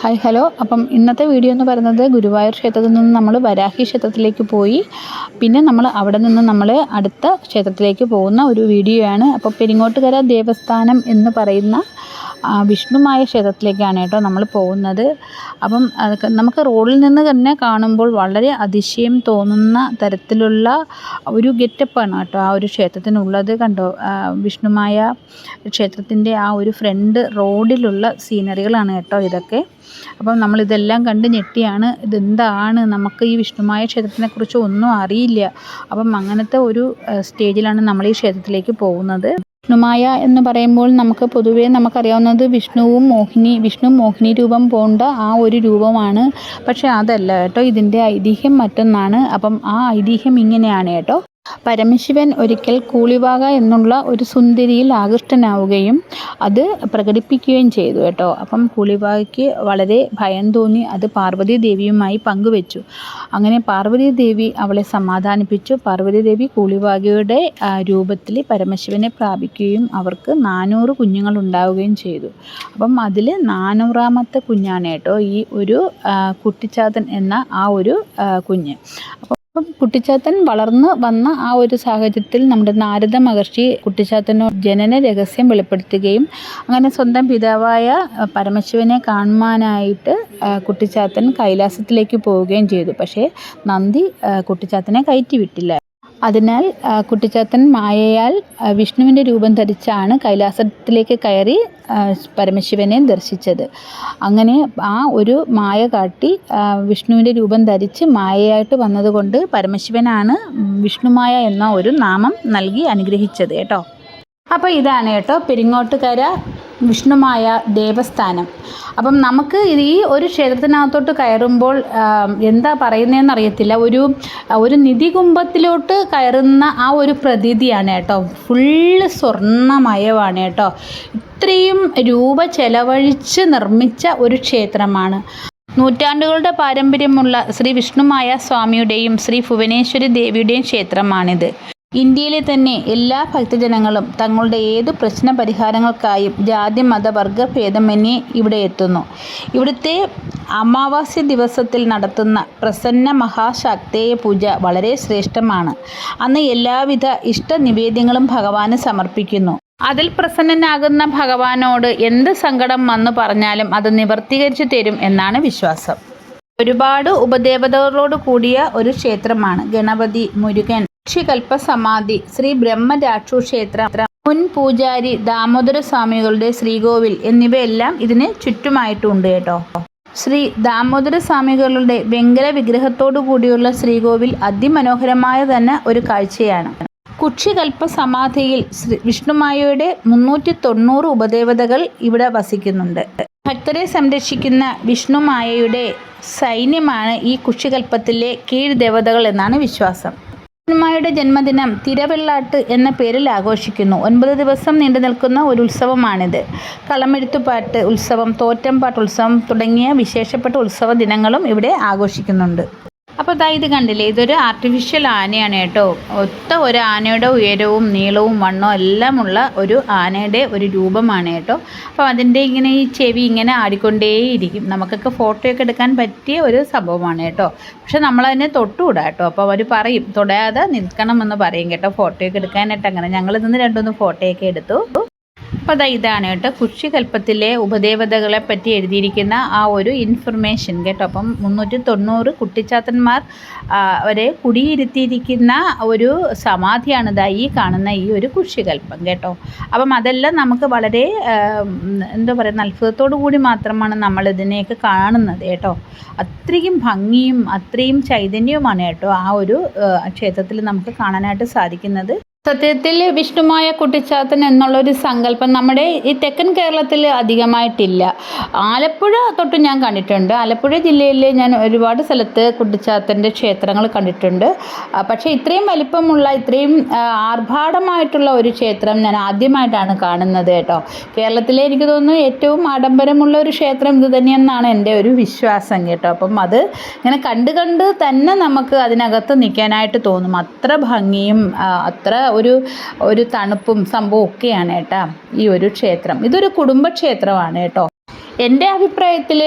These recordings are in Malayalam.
Hi hello. അപ്പം ഇന്നത്തെ വീഡിയോ എന്ന് പറയുന്നത് ഗുരുവായൂർ ക്ഷേത്രത്തിൽ നിന്ന് നമ്മൾ വരാഹി ക്ഷേത്രത്തിലേക്ക് പോയി. പിന്നെ നമ്മൾ അവിടെ നിന്ന് നമ്മൾ അടുത്ത ക്ഷേത്രത്തിലേക്ക് പോകുന്ന ഒരു വീഡിയോ ആണ് അപ്പോൾ പെരിങ്ങോട്ടുകര ദേവസ്ഥാനം എന്ന് പറയുന്ന വിഷ്ണുമായ ക്ഷേത്രത്തിലേക്കാണ് കേട്ടോ നമ്മൾ പോകുന്നത്. അപ്പം നമുക്ക് റോഡിൽ നിന്ന് തന്നെ കാണുമ്പോൾ വളരെ അതിശയം തോന്നുന്ന തരത്തിലുള്ള ഒരു ഗെറ്റപ്പാണ് കേട്ടോ ആ ഒരു ക്ഷേത്രത്തിനുള്ളത് കണ്ടോ? വിഷ്ണുമായ ക്ഷേത്രത്തിന്റെ ആ ഒരു ഫ്രണ്ട് റോഡിലുള്ള സീനറികളാണ് കേട്ടോ ഇതൊക്കെ. അപ്പം നമ്മളിതെല്ലാം കണ്ട് ഞെട്ടിയാണ്. ഇതെന്താണ്? നമുക്ക് ഈ വിഷ്ണുമായ ക്ഷേത്രത്തിനെക്കുറിച്ച് ഒന്നും അറിയില്ല. അപ്പം അങ്ങനത്തെ ഒരു സ്റ്റേജിലാണ് നമ്മൾ ഈ ക്ഷേത്രത്തിലേക്ക് പോകുന്നത്. വിഷ്ണുമായ എന്ന് പറയുമ്പോൾ നമുക്ക് പൊതുവേ നമുക്കറിയാവുന്നത് വിഷ്ണുവും മോഹിനി വിഷ്ണു മോഹിനി രൂപം പോണ്ട ആ ഒരു രൂപമാണ്. പക്ഷേ അതല്ല കേട്ടോ ഇതിന്റെ ഐതിഹ്യം മറ്റൊന്നാണ്. അപ്പം ആ ഐതിഹ്യം ഇങ്ങനെയാണ് കേട്ടോ. പരമശിവൻ ഒരിക്കൽ കൂളിവാക എന്നുള്ള ഒരു സുന്ദരിയിൽ ആകൃഷ്ടനാവുകയും അത് പ്രകടിപ്പിക്കുകയും ചെയ്തു കേട്ടോ. അപ്പം കൂളിവാകയ്ക്ക് വളരെ ഭയം തോന്നി അത് പാർവതി ദേവിയുമായി പങ്കുവെച്ചു. അങ്ങനെ പാർവതി ദേവി അവളെ സമാധാനിപ്പിച്ചു. പാർവതി ദേവി കൂളിവാകയുടെ രൂപത്തിൽ പരമശിവനെ പ്രാപിക്കുകയും അവർക്ക് നാനൂറ് കുഞ്ഞുങ്ങൾ ഉണ്ടാവുകയും ചെയ്തു. അപ്പം അതിൽ നാനൂറാമത്തെ കുഞ്ഞാണ് കേട്ടോ ഈ ഒരു കുട്ടിച്ചാതൻ എന്ന ആ ഒരു കുഞ്ഞ്. അപ്പം അപ്പം കുട്ടിച്ചാത്തൻ വളർന്ന് വന്ന ആ ഒരു സാഹചര്യത്തിൽ നമ്മുടെ നാരദ മഹർഷി കുട്ടിച്ചാത്തനോട് ജനന രഹസ്യം വെളിപ്പെടുത്തുകയും അങ്ങനെ സ്വന്തം പിതാവായ പരമശിവനെ കാണുവാനായിട്ട് കുട്ടിച്ചാത്തൻ കൈലാസത്തിലേക്ക് പോവുകയും ചെയ്തു. പക്ഷേ നന്ദി കുട്ടിച്ചാത്തനെ കയറ്റി വിട്ടില്ല അതിനാൽ കുട്ടിച്ചാത്തൻ മായയാൽ വിഷ്ണുവിന്റെ രൂപം ധരിച്ചാണ് കൈലാസത്തിലേക്ക് കയറി പരമശിവനെ ദർശിച്ചത്. അങ്ങനെ ആ ഒരു മായ കാട്ടി വിഷ്ണുവിന്റെ രൂപം ധരിച്ച് മായയായിട്ട് വന്നതുകൊണ്ട് പരമശിവനാണ് വിഷ്ണുമായ എന്ന ഒരു നാമം നൽകി അനുഗ്രഹിച്ചത് കേട്ടോ. അപ്പോൾ ഇതാണ് കേട്ടോ പെരിങ്ങോട്ടുകര വിഷ്ണുമായ ദേവസ്ഥാനം. അപ്പം നമുക്ക് ഇത് ഈ ഒരു ക്ഷേത്രത്തിനകത്തോട്ട് കയറുമ്പോൾ എന്താ പറയുന്നതെന്ന് അറിയത്തില്ല. ഒരു ഒരു നിധി കുംഭത്തിലോട്ട് കയറുന്ന ആ ഒരു പ്രതീതിയാണ് കേട്ടോ. ഫുള്ള് സ്വർണമയമാണ് കേട്ടോ. ഇത്രയും രൂപ ചെലവഴിച്ച് നിർമ്മിച്ച ഒരു ക്ഷേത്രമാണ്. നൂറ്റാണ്ടുകളുടെ പാരമ്പര്യമുള്ള ശ്രീ വിഷ്ണുമായ സ്വാമിയുടെയും ശ്രീ ഭുവനേശ്വരി ദേവിയുടെയും ക്ഷേത്രമാണിത്. ഇന്ത്യയിലെ തന്നെ എല്ലാ ഭക്തജനങ്ങളും തങ്ങളുടെ ഏതു പ്രശ്ന പരിഹാരങ്ങൾക്കായും ജാതി മത വർഗ ഭേദമന്യേ ഇവിടെ എത്തുന്നു. ഇവിടുത്തെ അമാവാസ്യ ദിവസത്തിൽ നടത്തുന്ന പ്രസന്ന മഹാശക്തേയ പൂജ വളരെ ശ്രേഷ്ഠമാണ്. അന്ന് എല്ലാവിധ ഇഷ്ടനിവേദ്യങ്ങളും ഭഗവാന് സമർപ്പിക്കുന്നു. അതിൽ പ്രസന്നനാകുന്ന ഭഗവാനോട് എന്ത് സങ്കടം വന്നു പറഞ്ഞാലും അത് നിവർത്തീകരിച്ചു തരും എന്നാണ് വിശ്വാസം. ഒരുപാട് ഉപദേവതകളോട് കൂടിയ ഒരു ക്ഷേത്രമാണ് ഗണപതി മുരുകൻ. ഋഷികൽപ്പ സമാധി ശ്രീ ബ്രഹ്മരാക്ഷു ക്ഷേത്രം മുൻ പൂജാരി ദാമോദര സ്വാമികളുടെ ശ്രീകോവിൽ എന്നിവയെല്ലാം ഇതിന് ചുറ്റുമായിട്ടുണ്ട് കേട്ടോ. ശ്രീ ദാമോദര സ്വാമികളുടെ വെങ്കല വിഗ്രഹത്തോടു കൂടിയുള്ള ശ്രീകോവിൽ അതിമനോഹരമായ തന്നെ ഒരു കാഴ്ചയാണ്. കുക്ഷികൽപ്പ സമാധിയിൽ ശ്രീ വിഷ്ണുമായയുടെ മുന്നൂറ്റി തൊണ്ണൂറ് ഉപദേവതകൾ ഇവിടെ വസിക്കുന്നുണ്ട്. ഭക്തരെ സംരക്ഷിക്കുന്ന വിഷ്ണുമായയുടെ സൈന്യമാണ് ഈ കുക്ഷികൽപ്പത്തിലെ കീഴ്ദേവതകൾ എന്നാണ് വിശ്വാസം. വിഷ്ണുമായുടെ ജന്മദിനം തിരവെള്ളാട്ട് എന്ന പേരിൽ ആഘോഷിക്കുന്നു. ഒൻപത് ദിവസം നീണ്ടു നിൽക്കുന്ന ഒരു ഉത്സവമാണിത്. കളമെഴുത്തുപാട്ട് ഉത്സവം തോറ്റംപാട്ട് ഉത്സവം തുടങ്ങിയ വിശേഷപ്പെട്ട ഉത്സവ ദിനങ്ങളും ഇവിടെ ആഘോഷിക്കുന്നുണ്ട്. അപ്പോൾ ദാ ഇത് കണ്ടില്ലേ? ഇതൊരു ആർട്ടിഫിഷ്യൽ ആനയാണ് കേട്ടോ. ഒത്ത ഒരു ആനയുടെ ഉയരവും നീളവും വണ്ണവും എല്ലാമുള്ള ഒരു ആനയുടെ ഒരു രൂപമാണ് കേട്ടോ. അപ്പോൾ അതിന്റെ ഇങ്ങനെ ഈ ചെവി ഇങ്ങനെ ആടിക്കൊണ്ടേയിരിക്കും. നമുക്കൊക്കെ ഫോട്ടോയൊക്കെ എടുക്കാൻ പറ്റിയ ഒരു സംഭവമാണ് കേട്ടോ. പക്ഷെ നമ്മളതിനെ തൊട്ടുകൂടാ കേട്ടോ. അപ്പോൾ അവർ പറയും തൊടാതെ നിൽക്കണമെന്ന് പറയും കേട്ടോ ഫോട്ടോയൊക്കെ എടുക്കാനായിട്ട്. അങ്ങനെ ഞങ്ങൾ രണ്ടുമൂന്ന് ഫോട്ടോയൊക്കെ എടുത്തു. അപ്പോൾ ഇതാണ് കേട്ടോ. കുക്ഷികൽപ്പത്തിലെ ഉപദേവതകളെ പറ്റി എഴുതിയിരിക്കുന്ന ആ ഒരു ഇൻഫർമേഷൻ കേട്ടോ. അപ്പം മുന്നൂറ്റി തൊണ്ണൂറ് കുട്ടിച്ചാത്തന്മാർ വരെ കുടിയിരുത്തിയിരിക്കുന്ന ഒരു സമാധിയാണ് ഇതാ ഈ കാണുന്ന ഈ ഒരു കുക്ഷികൽപ്പം കേട്ടോ. അപ്പം അതെല്ലാം നമുക്ക് വളരെ എന്താ പറയുക അത്ഭുതത്തോടു കൂടി മാത്രമാണ് നമ്മൾ ഇതിനെയൊക്കെ കാണുന്നത് കേട്ടോ. അത്രയും ഭംഗിയും അത്രയും ചൈതന്യവുമാണ് കേട്ടോ ആ ഒരു ക്ഷേത്രത്തിൽ നമുക്ക് കാണാനായിട്ട് സാധിക്കുന്നത്. സത്യത്തിൽ വിഷ്ണുമായ കുട്ടിച്ചാത്തൻ എന്നുള്ളൊരു സങ്കല്പം നമ്മുടെ ഈ തെക്കൻ കേരളത്തിൽ അധികമായിട്ടില്ല. ആലപ്പുഴ തൊട്ട് ഞാൻ കണ്ടിട്ടുണ്ട്. ആലപ്പുഴ ജില്ലയിൽ ഞാൻ ഒരുപാട് സ്ഥലത്ത് കുട്ടിച്ചാത്തന്റെ ക്ഷേത്രങ്ങൾ കണ്ടിട്ടുണ്ട്. പക്ഷേ ഇത്രയും വലിപ്പമുള്ള ഇത്രയും ആർഭാടമായിട്ടുള്ള ഒരു ക്ഷേത്രം ഞാൻ ആദ്യമായിട്ടാണ് കാണുന്നത് കേട്ടോ. കേരളത്തിലെ എനിക്ക് തോന്നുന്നു ഏറ്റവും ആഡംബരമുള്ള ഒരു ക്ഷേത്രം ഇത് തന്നെയെന്നാണ് എന്റെ ഒരു വിശ്വാസം കേട്ടോ. അപ്പം അത് ഇങ്ങനെ കണ്ട് കണ്ട് തന്നെ നമുക്ക് അതിനകത്ത് നിൽക്കാനായിട്ട് തോന്നും. അത്ര ഭംഗിയും അത്ര ഒരു ഒരു തണുപ്പും സംഭവം ഒക്കെയാണ് കേട്ടോ ഈ ഒരു ക്ഷേത്രം. ഇതൊരു കുടുംബക്ഷേത്രമാണ് കേട്ടോ. എന്റെ അഭിപ്രായത്തിൽ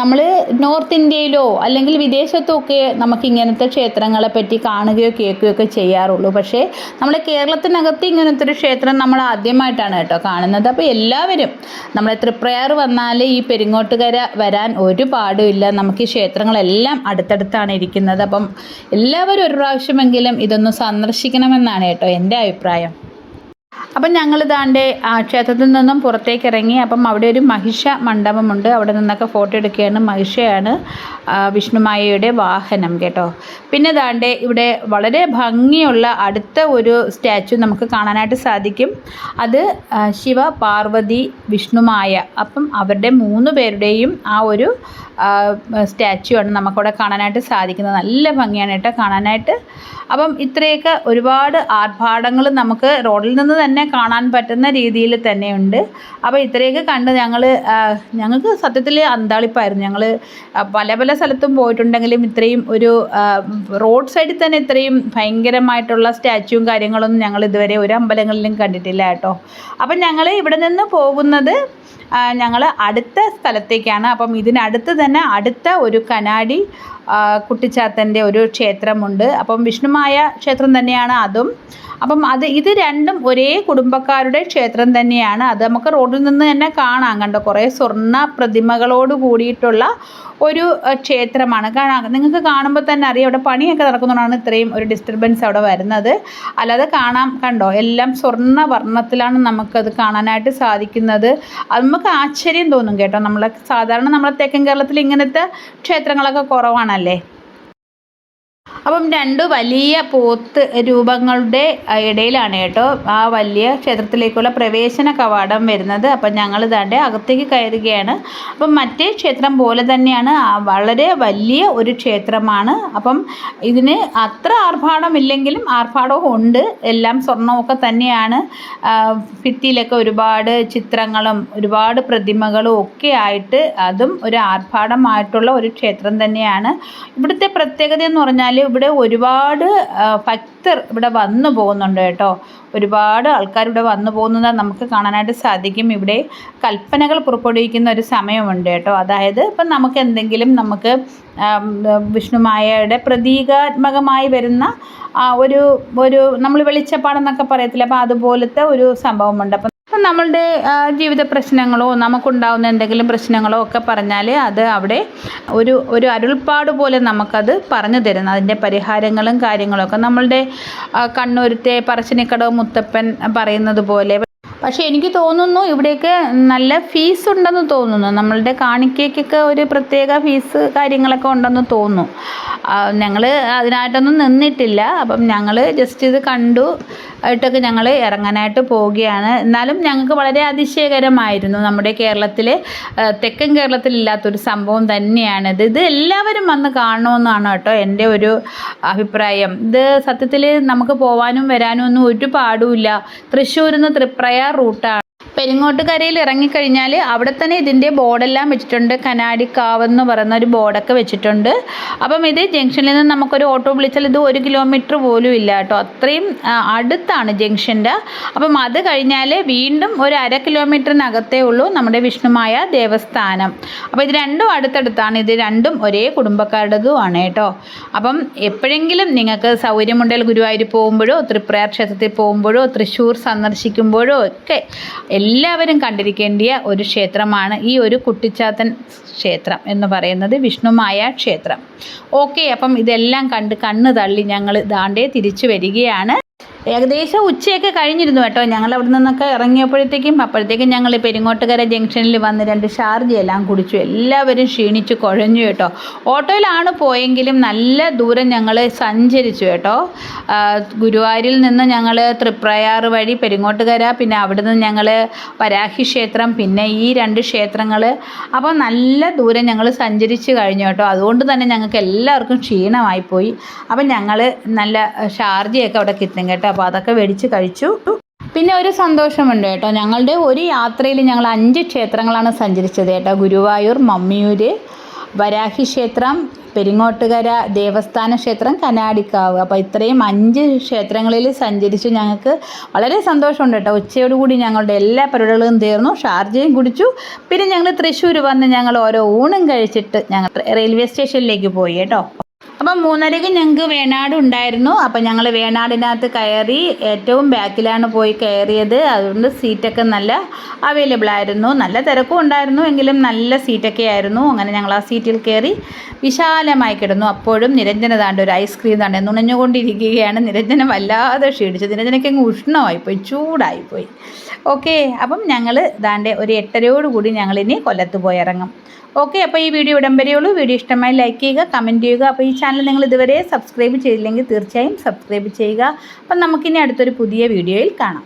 നമ്മൾ നോർത്ത് ഇന്ത്യയിലോ അല്ലെങ്കിൽ വിദേശത്തോ ഒക്കെ നമുക്ക് ഇങ്ങനത്തെ ക്ഷേത്രങ്ങളെ പറ്റി കാണുകയോ കേൾക്കുകയോ ഒക്കെ ചെയ്യാറുള്ളൂ. പക്ഷേ നമ്മുടെ കേരളത്തിനകത്ത് ഇങ്ങനത്തെ ഒരു ക്ഷേത്രം നമ്മൾ ആദ്യമായിട്ടാണ് കേട്ടോ കാണുന്നത്. അപ്പോൾ എല്ലാവരും നമ്മൾ തൃപ്രയാർ വന്നാൽ ഈ പെരിങ്ങോട്ടുകര വരാൻ ഒരു പാടുമില്ല നമുക്ക് ഈ ക്ഷേത്രങ്ങളെല്ലാം അടുത്തടുത്താണ് ഇരിക്കുന്നത്. അപ്പം എല്ലാവരും ഒരു പ്രാവശ്യമെങ്കിലും ഇതൊന്ന് സന്ദർശിക്കണമെന്നാണ് കേട്ടോ എന്റെ അഭിപ്രായം. അപ്പം ഞങ്ങൾ ആ ക്ഷേത്രത്തിൽ നിന്നും പുറത്തേക്ക് ഇറങ്ങി അപ്പം അവിടെ ഒരു മഹിഷ മണ്ഡപമുണ്ട്. അവിടെ നിന്നൊക്കെ ഫോട്ടോ എടുക്കുകയാണ് മഹിഷയാണ് വിഷ്ണുമായയുടെ വാഹനം കേട്ടോ. പിന്നെ ഇതാണ്ട് ഇവിടെ വളരെ ഭംഗിയുള്ള അടുത്ത ഒരു സ്റ്റാച്ചു നമുക്ക് കാണാനായിട്ട് സാധിക്കും. അത് ശിവ പാർവതി വിഷ്ണുമായ അപ്പം അവരുടെ മൂന്ന് പേരുടെയും ആ ഒരു സ്റ്റാച്ചു ആണ് നമുക്കവിടെ കാണാനായിട്ട് സാധിക്കുന്നത്. നല്ല ഭംഗിയാണ് കേട്ടോ കാണാനായിട്ട്. അപ്പം ഇത്രയൊക്കെ ഒരുപാട് ആർഭാടങ്ങൾ നമുക്ക് റോഡിൽ നിന്ന് തന്നെ കാണാൻ പറ്റുന്ന രീതിയിൽ തന്നെയുണ്ട്. അപ്പോൾ ഇത്രയൊക്കെ കണ്ട് ഞങ്ങൾ ഞങ്ങൾക്ക് സത്യത്തിൽ അന്താളിപ്പായിരുന്നു. ഞങ്ങൾ പല പല സ്ഥലത്തും പോയിട്ടുണ്ടെങ്കിലും ഇത്രയും ഒരു റോഡ് സൈഡിൽ തന്നെ ഇത്രയും ഭയങ്കരമായിട്ടുള്ള സ്റ്റാച്ചുവും കാര്യങ്ങളൊന്നും ഞങ്ങൾ ഇതുവരെ ഒരു അമ്പലങ്ങളിലും കണ്ടിട്ടില്ല കേട്ടോ. അപ്പം ഞങ്ങൾ ഇവിടെ നിന്ന് പോകുന്നത് ഞങ്ങൾ അടുത്ത സ്ഥലത്തേക്കാണ്. അപ്പം ഇതിനടുത്ത് തന്നെ അടുത്ത ഒരു കനാടി കുട്ടിച്ചാത്തന്റെ ഒരു ക്ഷേത്രമുണ്ട്. അപ്പം വിഷ്ണുമായ ക്ഷേത്രം തന്നെയാണ് അതും. അപ്പം അത് ഇത് രണ്ടും ഒരേ കുടുംബക്കാരുടെ ക്ഷേത്രം തന്നെയാണ്. അത് നമുക്ക് റോഡിൽ നിന്ന് തന്നെ കാണാം കണ്ടോ? കുറേ സ്വർണ പ്രതിമകളോട് കൂടിയിട്ടുള്ള ഒരു ക്ഷേത്രമാണ്. കാണാം നിങ്ങൾക്ക് കാണുമ്പോൾ തന്നെ അറിയാം. അവിടെ പണിയൊക്കെ നടക്കുന്നതുകൊണ്ടാണ് ഇത്രയും ഒരു ഡിസ്റ്റർബൻസ് അവിടെ വരുന്നത്. അല്ലാതെ കാണാം കണ്ടോ? എല്ലാം സ്വർണ വർണത്തിലാണ് നമുക്കത് കാണാനായിട്ട് സാധിക്കുന്നത്. അത് നമുക്ക് ആശ്ചര്യം തോന്നും കേട്ടോ. നമ്മളെ സാധാരണ നമ്മളെ തെക്കൻ കേരളത്തിൽ ഇങ്ങനത്തെ ക്ഷേത്രങ്ങളൊക്കെ കുറവാണല്ലേ അപ്പം രണ്ട് വലിയ പോത്ത് രൂപങ്ങളുടെ ഇടയിലാണ് കേട്ടോ. ആ വലിയ ക്ഷേത്രത്തിലേക്കുള്ള പ്രവേശന കവാടം വരുന്നത്. അപ്പം ഞങ്ങൾ ഇതാണ്ട് അകത്തേക്ക് കയറുകയാണ്. അപ്പം മറ്റേ ക്ഷേത്രം പോലെ തന്നെയാണ്. വളരെ വലിയ ഒരു ക്ഷേത്രമാണ്. അപ്പം ഇതിന് അത്ര ആർഭാടം ഇല്ലെങ്കിലും ആർഭാടവും ഉണ്ട്. എല്ലാം സ്വർണമൊക്കെ തന്നെയാണ്. ഭിത്തിയിലൊക്കെ ഒരുപാട് ചിത്രങ്ങളും ഒരുപാട് പ്രതിമകളും ഒക്കെ ആയിട്ട് അതും ഒരു ആർഭാടമായിട്ടുള്ള ഒരു ക്ഷേത്രം തന്നെയാണ്. ഇവിടുത്തെ പ്രത്യേകത എന്ന് പറഞ്ഞാൽ ഇവിടെ ഒരുപാട് ഭക്തർ ഇവിടെ വന്നു പോകുന്നുണ്ട് കേട്ടോ. ഒരുപാട് ആൾക്കാർ ഇവിടെ വന്നു പോകുന്നത് നമുക്ക് കാണാനായിട്ട് സാധിക്കും. ഇവിടെ കൽപ്പനകൾ പുറപ്പെടുവിക്കുന്ന ഒരു സമയമുണ്ട് കേട്ടോ. അതായത് ഇപ്പം നമുക്ക് എന്തെങ്കിലും നമുക്ക് വിഷ്ണുമായയുടെ പ്രതീകാത്മകമായി വരുന്ന ഒരു ഒരു നമ്മൾ വെളിച്ചപ്പാടെന്നൊക്കെ പറയത്തില്ല അപ്പോൾ അതുപോലത്തെ ഒരു സംഭവമുണ്ട്. അപ്പം നമ്മളുടെ ജീവിത പ്രശ്നങ്ങളോ നമുക്കുണ്ടാവുന്ന എന്തെങ്കിലും പ്രശ്നങ്ങളോ ഒക്കെ പറഞ്ഞാൽ അത് അവിടെ ഒരു ഒരു അരുൾപ്പാട് പോലെ നമുക്കത് പറഞ്ഞു തരുന്നു. അതിന്റെ പരിഹാരങ്ങളും കാര്യങ്ങളൊക്കെ നമ്മളുടെ കണ്ണൂരത്തെ പറശ്ശിനിക്കടവ് മുത്തപ്പൻ പറയുന്നത് പോലെ. പക്ഷേ എനിക്ക് തോന്നുന്നു ഇവിടേക്ക് നല്ല ഫീസ് ഉണ്ടെന്ന് തോന്നുന്നു. നമ്മളുടെ കാണിക്കയ്ക്കൊക്കെ ഒരു പ്രത്യേക ഫീസ് കാര്യങ്ങളൊക്കെ ഉണ്ടെന്ന് തോന്നുന്നു. ഞങ്ങൾ അതിനായിട്ടൊന്നും നിന്നിട്ടില്ല. അപ്പം ഞങ്ങൾ ജസ്റ്റ് ഇത് കണ്ടു. ആയിട്ടൊക്കെ ഞങ്ങൾ ഇറങ്ങാനായിട്ട് പോവുകയാണ്. എന്നാലും ഞങ്ങൾക്ക് വളരെ അതിശയകരമായിരുന്നു നമ്മുടെ കേരളത്തിലെ തെക്കൻ കേരളത്തിലില്ലാത്തൊരു സംഭവം തന്നെയാണിത് ഇത്. എല്ലാവരും വന്ന് കാണണമെന്നാണ് കേട്ടോ എന്റെ ഒരു അഭിപ്രായം. ഇത് സത്യത്തിൽ നമുക്ക് പോവാനും വരാനും ഒന്നും ഒരു പാടുമില്ല തൃശ്ശൂരിൽ നിന്ന് തൃപ്രയാർ റൂട്ടാണ്. പെരിങ്ങോട്ടുകരയിൽ ഇറങ്ങിക്കഴിഞ്ഞാൽ അവിടെ തന്നെ ഇതിന്റെ ബോർഡെല്ലാം വെച്ചിട്ടുണ്ട്. കനാടിക്കാവ് എന്ന് പറയുന്ന ഒരു ബോർഡൊക്കെ വെച്ചിട്ടുണ്ട്. അപ്പം ഇത് ജംഗ്ഷനിൽ നിന്ന് നമുക്കൊരു ഓട്ടോ വിളിച്ചാൽ ഇത് ഒരു കിലോമീറ്റർ പോലും ഇല്ല കേട്ടോ. അത്രയും അടുത്താണ് ജംഗ്ഷന്റെ. അപ്പം അത് കഴിഞ്ഞാൽ വീണ്ടും ഒരു അര കിലോമീറ്ററിനകത്തേ ഉള്ളൂ നമ്മുടെ വിഷ്ണുമായ ദേവസ്ഥാനം. അപ്പോൾ ഇത് രണ്ടും അടുത്തടുത്താണ്. ഇത് രണ്ടും ഒരേ കുടുംബക്കാരുടേതുമാണ് കേട്ടോ. അപ്പം എപ്പോഴെങ്കിലും നിങ്ങൾക്ക് സൗകര്യമുണ്ടെങ്കിൽ ഗുരുവായൂർ പോകുമ്പോഴോ തൃപ്രയാർ ക്ഷേത്രത്തിൽ പോകുമ്പോഴോ തൃശ്ശൂർ സന്ദർശിക്കുമ്പോഴോ ഒക്കെ എല്ലാവരും കണ്ടിരിക്കേണ്ടിയ ഒരു ക്ഷേത്രമാണ് ഈ ഒരു കുട്ടിച്ചാത്തൻ ക്ഷേത്രം എന്ന് പറയുന്നത് വിഷ്ണുമായ ക്ഷേത്രം. ഓക്കെ അപ്പം ഇതെല്ലാം കണ്ട് കണ്ണ് തള്ളി ഞങ്ങൾ ദാണ്ടേ തിരിച്ചു വരികയാണ്. ഏകദേശം ഉച്ചയൊക്കെ കഴിഞ്ഞിരുന്നു കേട്ടോ. ഞങ്ങൾ അവിടെ നിന്നൊക്കെ ഇറങ്ങിയപ്പോഴത്തേക്കും അപ്പോഴത്തേക്കും ഞങ്ങൾ പെരിങ്ങോട്ടുകര ജംഗ്ഷനിൽ വന്ന് രണ്ട് ഷാർജ് എല്ലാം കുടിച്ചു. എല്ലാവരും ക്ഷീണിച്ച് കുഴഞ്ഞു കേട്ടോ. ഓട്ടോയിലാണ് പോയെങ്കിലും നല്ല ദൂരം ഞങ്ങൾ സഞ്ചരിച്ചു കേട്ടോ. ഗുരുവായൂരിൽ നിന്ന് ഞങ്ങൾ തൃപ്രയാർ വഴി പെരിങ്ങോട്ടുകര പിന്നെ അവിടെ നിന്ന് ഞങ്ങൾ വരാഹി ക്ഷേത്രം പിന്നെ ഈ രണ്ട് ക്ഷേത്രങ്ങൾ. അപ്പോൾ നല്ല ദൂരം ഞങ്ങൾ സഞ്ചരിച്ച് കഴിഞ്ഞു കേട്ടോ. അതുകൊണ്ട് തന്നെ ഞങ്ങൾക്ക് എല്ലാവർക്കും ക്ഷീണമായിപ്പോയി അപ്പം ഞങ്ങൾ നല്ല ഷാർജയൊക്കെ അവിടെ കിട്ടും കേട്ടോ. അപ്പോൾ അതൊക്കെ മേടിച്ച് കഴിച്ചു. പിന്നെ ഒരു സന്തോഷമുണ്ട് കേട്ടോ. ഞങ്ങളുടെ ഒരു യാത്രയിൽ ഞങ്ങൾ അഞ്ച് ക്ഷേത്രങ്ങളാണ് സഞ്ചരിച്ചത് കേട്ടോ. ഗുരുവായൂർ മമ്മിയൂര് വരാഹി ക്ഷേത്രം പെരിങ്ങോട്ടുകര ദേവസ്ഥാന ക്ഷേത്രം കനാടിക്കാവ്. അപ്പോൾ ഇത്രയും അഞ്ച് ക്ഷേത്രങ്ങളിൽ സഞ്ചരിച്ച് ഞങ്ങൾക്ക് വളരെ സന്തോഷമുണ്ട് കേട്ടോ. ഉച്ചയോടുകൂടി ഞങ്ങളുടെ എല്ലാ പരിപാടികളും തീർന്നു. ഷാർജയും കുടിച്ചു. പിന്നെ ഞങ്ങൾ തൃശ്ശൂർ വന്ന് ഞങ്ങൾ ഓരോ ഊണും കഴിച്ചിട്ട് ഞങ്ങൾ റെയിൽവേ സ്റ്റേഷനിലേക്ക് പോയി കേട്ടോ. അപ്പം മൂന്നരയ്ക്ക് ഞങ്ങൾക്ക് വേണാട് ഉണ്ടായിരുന്നു. അപ്പം ഞങ്ങൾ വേണാടിനകത്ത് കയറി ഏറ്റവും ബാക്കിലാണ് പോയി കയറിയത്. അതുകൊണ്ട് സീറ്റൊക്കെ നല്ല അവൈലബിൾ ആയിരുന്നു. നല്ല തിരക്കും ഉണ്ടായിരുന്നു. എങ്കിലും നല്ല സീറ്റൊക്കെ ആയിരുന്നു. അങ്ങനെ ഞങ്ങൾ ആ സീറ്റിൽ കയറി വിശാലമായി കിടന്നു. അപ്പോഴും നിരഞ്ജന താണ്ട് ഒരു ഐസ്ക്രീം താണ്ട് നുണഞ്ഞുകൊണ്ടിരിക്കുകയാണ്. നിരഞ്ജന വല്ലാതെ ക്ഷീണിച്ചു. നിരഞ്ജനയ്ക്ക് അങ്ങ് ഉഷ്ണമായിപ്പോയി. ചൂടായിപ്പോയി. ഓക്കെ അപ്പം ഞങ്ങൾ താണ്ടെ ഒരു എട്ടരയോടുകൂടി ഞങ്ങളിനി കൊല്ലത്ത് പോയി ഇറങ്ങും. ഓക്കെ അപ്പോൾ ഈ വീഡിയോ ഇടം വരെയുള്ളൂ വീഡിയോ ഇഷ്ടമായി ലൈക്ക് ചെയ്യുക കമന്റ് ചെയ്യുക. അപ്പോൾ ഈ ചാനൽ നിങ്ങൾ ഇതുവരെ സബ്സ്ക്രൈബ് ചെയ്തില്ലെങ്കിൽ തീർച്ചയായും സബ്സ്ക്രൈബ് ചെയ്യുക. അപ്പം നമുക്കിനി അടുത്തൊരു പുതിയ വീഡിയോയിൽ കാണാം.